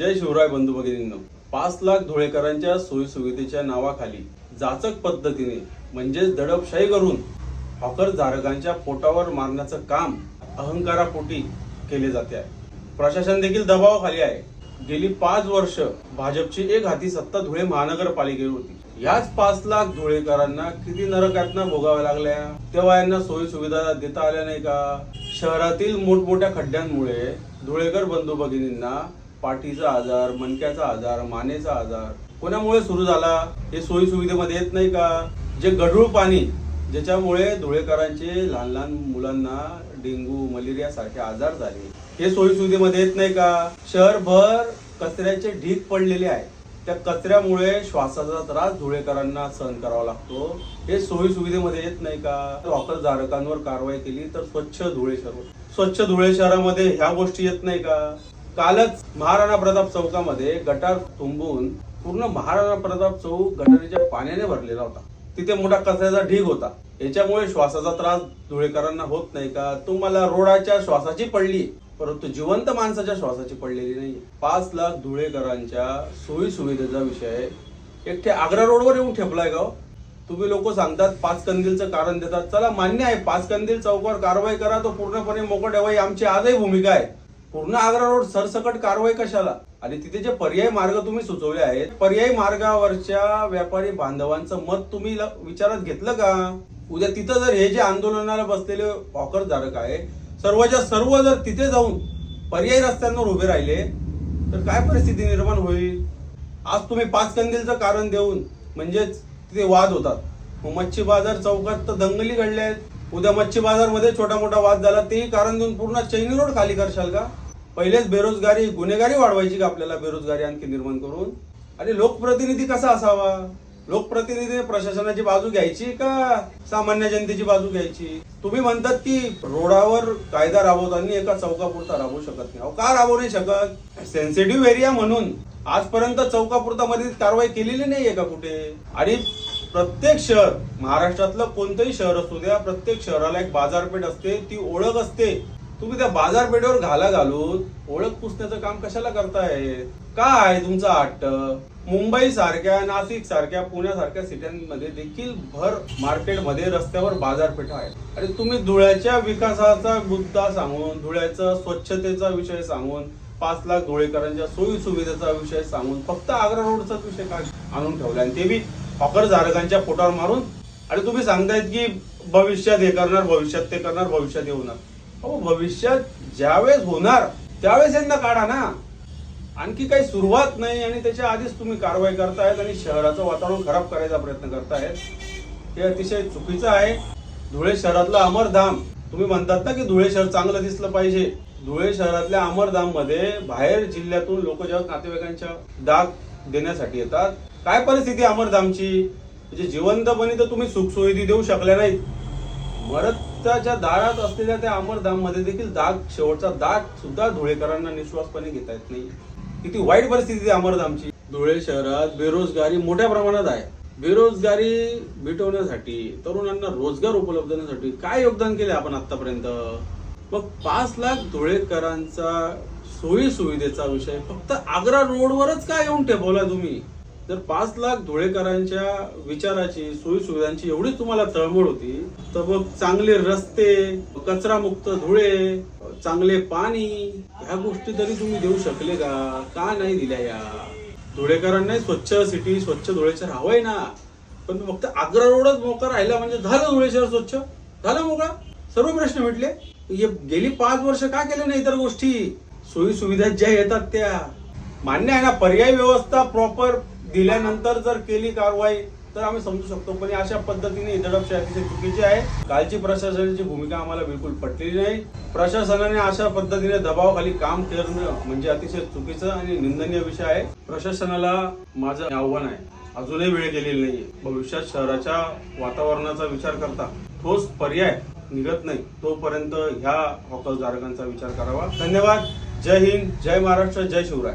जय शिवराय बंधू भगिनींनो. पाच लाख धुळेकरांच्या सोयीसुविधेच्या नावाखाली जाचक पद्धतीने म्हणजेच दडपशाही करून हॉकर धारकांच्या पोटावर मारण्याचं काम अहंकारापोटी केले जाते आहे. प्रशासन देखील दबावाखाली आहे. गेली पाच वर्ष भाजपची एक हाती सत्ता धुळे महानगरपालिकेवर होती. याच पाच लाख धुळेकरांना किती नरकातनं भोगाव्या लागल्या? तेव्हा यांना सोयी सुविधा देता आल्या नाही का? शहरातील मोठमोठ्या खड्ड्यांमुळे धुळेकर बंधू भगिनींना पाठीचा आजार मणक्याचा आजार मानेचा आजार कोणामुळे सुरू झाला हे सोयी सुविधेमध्ये येत नाही का? जे गढूळ पाणी ज्याच्यामुळे धुळेकरांचे लहान लहान मुलांना डेंगू मलेरिया सारखे आजार झाले हे सोयी सुविधेमध्ये येत नाही का? शहरभर कचऱ्याचे ढीग पडलेले आहे. त्या कचऱ्यामुळे श्वासाचा त्रास धुळेकरांना सहन करावा लागतो. हे सोयी सुविधेमध्ये येत नाही का? वापरधारकांवर कारवाई केली तर स्वच्छ धुळे शहर स्वच्छ धुळे शहरामध्ये ह्या गोष्टी येत नाही का? कालच महाराणा प्रताप चौकामध्ये गटार तुंबून पूर्ण महाराणा प्रताप चौक गटारीच्या पाण्याने भरलेला होता. तिथे मोठा कचऱ्याचा ढीग होता. याच्यामुळे श्वासाचा त्रास धुळेकरांना होत नाही का? तुम्हाला रोडाच्या श्वासाची पडली परंतु जिवंत माणसाच्या श्वासाची पडलेली नाही. पाच लाख धुळेकरांच्या सोयी सुविधेचा विषय एकटे आग्रा रोडवर येऊन ठेपलाय गाव हो? तुम्ही लोक सांगतात पाच कंदीलचं कारण देतात. चला मान्य आहे पाच कंदील चौकावर कारवाई करा तो पूर्णपणे मोकळ ठेवा. ही आमची आजही भूमिका आहे. पूर्ण आग्रा रोड सरसकट कारवाई कशाला? आणि तिथे जे पर्यायी मार्ग तुम्ही सुचवले आहेत पर्यायी मार्गावरच्या व्यापारी बांधवांचं मत तुम्ही ल- विचारात घेतलं का? उद्या तिथं जर हे जे आंदोलनाला बसलेले हॉकर धारक आहे सर्वच्या सर्व जर तिथे जाऊन पर्यायी रस्त्यांवर उभे राहिले तर काय परिस्थिती निर्माण होईल? आज तुम्ही पाच कंदीलचं कारण देऊन म्हणजेच तिथे वाद होतात. मग मच्छी बाजार चौकात तर दंगली घडल्या आहेत. उद्या मच्छी बाजारमध्ये छोटा मोठा वाद झाला तेही कारण देऊन पूर्ण चैनी रोड खाली करशाल का? पहिलेच बेरोजगारी गुन्हेगारी वाढवायची का आपल्याला बेरोजगारी आणखी निर्माण करून? आणि लोकप्रतिनिधी कसा असावा? लोकप्रतिनिधीने प्रशासनाची बाजू घ्यायची का सामान्य जनतेची बाजू घ्यायची? तुम्ही म्हणतात की रोडावर कायदा राबवताना एका चौकापुरता राबवू शकत नाही. अहो का राबवू नाही शकत? सेन्सिटिव्ह एरिया म्हणून. आजपर्यंत चौकापुरता मध्ये कारवाई केलेली नाहीये का कुठे? आणि प्रत्येक शहर महाराष्ट्रातलं कोणतंही शहर असू द्या प्रत्येक शहराला एक बाजारपेठ असते ती ओळख असते. तुम्ही त्या बाजारपेठेवर घाला घालून ओळख पुसण्याचं काम कशाला करताय? काय आहे तुमचं हट्ट मुंबई सारख्या नाशिक सारख्या पुण्यासारख्या सिट्यांमध्ये देखील भर मार्केटमध्ये रस्त्यावर बाजारपेठा आहेत. आणि तुम्ही धुळ्याच्या विकासाचा मुद्दा सांगून धुळ्याचा स्वच्छतेचा विषय सांगून पाच लाख धुळेकरांच्या सोयी सुविधेचा विषय सांगून फक्त आग्रा रोडचाच विषय काय आणून ठेवला आणि ते बी हॉकर पोटावर मारून आणि तुम्ही सांगतायत की भविष्यात हे करणार भविष्यात ते करणार भविष्यात हे होणार. अहो भविष्यात ज्यावेळेस होणार त्यावेळेस यांना काढा ना. आणखी काही सुरुवात नाही आणि त्याच्या आधीच तुम्ही कारवाई करतायत आणि शहराचं वातावरण खराब करायचा प्रयत्न करतायत. हे अतिशय चुकीचं आहे. धुळे शहरातलं अमरधाम तुम्ही म्हणतात ना की धुळे शहर चांगलं दिसलं पाहिजे. धुळे शहरातल्या अमरधाममध्ये बाहेर जिल्ह्यातून लोक जेव्हा नातेवाईकांच्या दाग देण्यासाठी येतात काय परिस्थिती अमरधामची? म्हणजे जिवंतपणे तर तुम्ही सुखसुविधी देऊ शकल्या नाहीत. मरताच्या दारात असलेल्या त्या अमरधाममध्ये देखील दाग शेवटचा दाग सुद्धा धुळेकरांना निश्वासपणे घेता येत नाही. किती वाईट परिस्थिती आहे अमरधामची. धुळे शहरात बेरोजगारी मोठ्या प्रमाणात आहे. बेरोजगारी मिटवण्यासाठी तरुणांना रोजगार उपलब्ध होण्यासाठी काय योगदान केले आपण आतापर्यंत? मग पाच लाख धुळेकरांचा सोयी सुविधेचा विषय फक्त आग्रा रोडवरच काय येऊन ठेवला तुम्ही? जर पाच लाख धुळेकरांच्या विचाराची सोयी सुविधांची एवढीच तुम्हाला तळमळ होती. तर मग चांगले रस्ते कचरा मुक्त धुळे चांगले पाणी ह्या गोष्टी तरी तुम्ही देऊ शकले का? का नाही दिल्या या? धुळेकरांना स्वच्छ सिटी स्वच्छ धुळे शहर हवंय ना. पण फक्त आग्रा रोडच मोकळा राहिला म्हणजे झालं धुळे शहर स्वच्छ? झालं मोकळा? सर्व प्रश्न मिटले. हे गेली पाच वर्ष का केले नाही इतर गोष्टी? सोयी सुविधा ज्या येतात त्या. मान्य आहे ना पर्यायी व्यवस्था प्रॉपर दिल्यानंतर जर केली कारवाई तर आम्ही समजू शकतो. पण अशा पद्धतीने दडपशाही अतिशय चुकीची आहे. कालची प्रशासनाची भूमिका आम्हाला बिलकुल पटलेली नाही. प्रशासनाने अशा पद्धतीने दबावाखाली काम करणं म्हणजे अतिशय चुकीचं आणि निंदनीय विषय आहे. प्रशासनाला माझं आव्हान आहे. अजूनही वेळ गेलेली नाहीये. भविष्यात शहराच्या वातावरणाचा विचार करता ठोस पर्याय निघत नाही. तोपर्यंत ह्या हॉकलधारकांचा विचार करावा. धन्यवाद. जय हिंद. जय महाराष्ट्र. जय शिवराय.